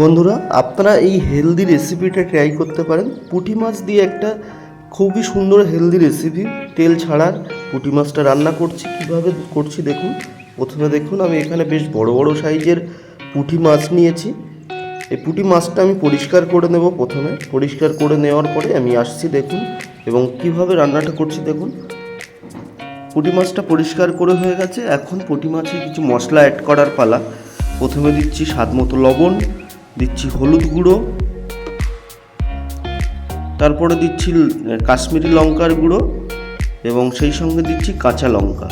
বন্ধুরা, আপনারা এই হেলদি রেসিপিটা ট্রাই করতে পারেন। পুঁটি মাছ দিয়ে একটা খুবই সুন্দর হেলদি রেসিপি তেল ছাড়ার পুঁটি মাছটা রান্না করছি, কীভাবে করছি দেখুন। প্রথমে দেখুন, আমি এখানে বেশ বড় বড় সাইজের পুঁটি মাছ নিয়েছি। এই পুঁটি মাছটা আমি পরিষ্কার করে নেব প্রথমে। পরিষ্কার করে নেওয়ার পরে আমি আসছি দেখুন, এবং কীভাবে রান্নাটা করছি দেখুন। পুঁটি মাছটা পরিষ্কার করে হয়ে গেছে। এখন পুঁটি মাছে কিছু মশলা অ্যাড করার পালা। প্রথমে দিচ্ছি স্বাদ মতো লবণ দিচ্ছি হলুদ গুঁড়ো। তারপরে দিচ্ছি কাশ্মীরি লঙ্কার গুঁড়ো এবং সেই সঙ্গে দিচ্ছি কাঁচা লঙ্কা।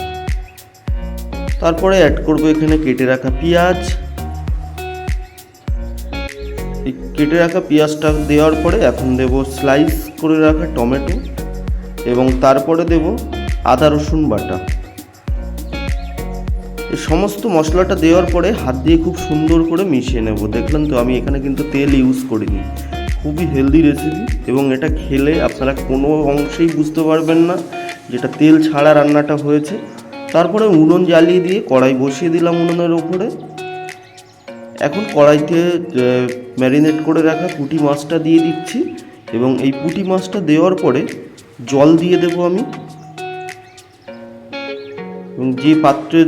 তারপরে অ্যাড করব এখানে কেটে রাখা পেঁয়াজ। কেটে রাখা পেঁয়াজটা দেওয়ার পরে এখন দেব স্লাইস করে রাখা টমেটো এবং তারপরে দেব আদা রসুন বাটা। সমস্ত মশলাটা দেওয়ার পরে হাত দিয়ে খুব সুন্দর করে মিশিয়ে নেব। দেখলেন তো, আমি এখানে কিন্তু তেল ইউজ করিনি। খুবই হেলদি রেসিপি এবং এটা খেলে আপনারা কোনো অংশেই বুঝতে পারবেন না যেটা তেল ছাড়া রান্নাটা হয়েছে। তারপরে উনুন জ্বালিয়ে দিয়ে কড়াই বসিয়ে দিলাম উনুনের ওপরে এখন কড়াইতে ম্যারিনেট করে রাখা পুঁটি মাছটা দিয়ে দিচ্ছি এবং এই পুঁটি মাছটা দেওয়ার পরে জল দিয়ে দেবো আমি। এবং যে পাত্রে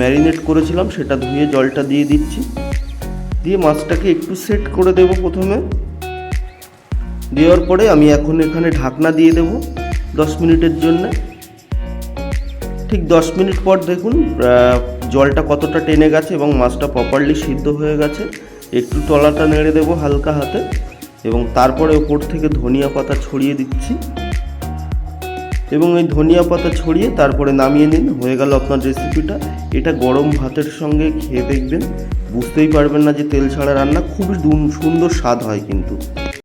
ম্যারিনেট করেছিলাম, সেটা ধুয়ে জলটা দিয়ে দিচ্ছি। দিয়ে মাছটাকে একটু সেট করে দেব প্রথমে। দেওয়ার পরে আমি এখন এখানে ঢাকনা দিয়ে দেব দশ মিনিটের জন্য। ঠিক দশ মিনিট পর দেখুন জলটা কতটা টেনে গেছে এবং মাছটা প্রপারলি সিদ্ধ হয়ে গেছে। একটু তলাটা নেড়ে দেবো হালকা হাতে এবং তারপরে ওপর থেকে ধনিয়া পাতা ছড়িয়ে দিচ্ছি। এবং এই ধনিয়া পাতা ছড়িয়ে তারপরে নামিয়ে নিন। হয়ে গেল আপনার রেসিপিটা এটা গরম ভাতের সঙ্গে খেয়ে দেখবেন। বুঝতেই পারবেন না যে তেল ছাড়া রান্না খুবই সুন্দর স্বাদ হয় কিন্তু।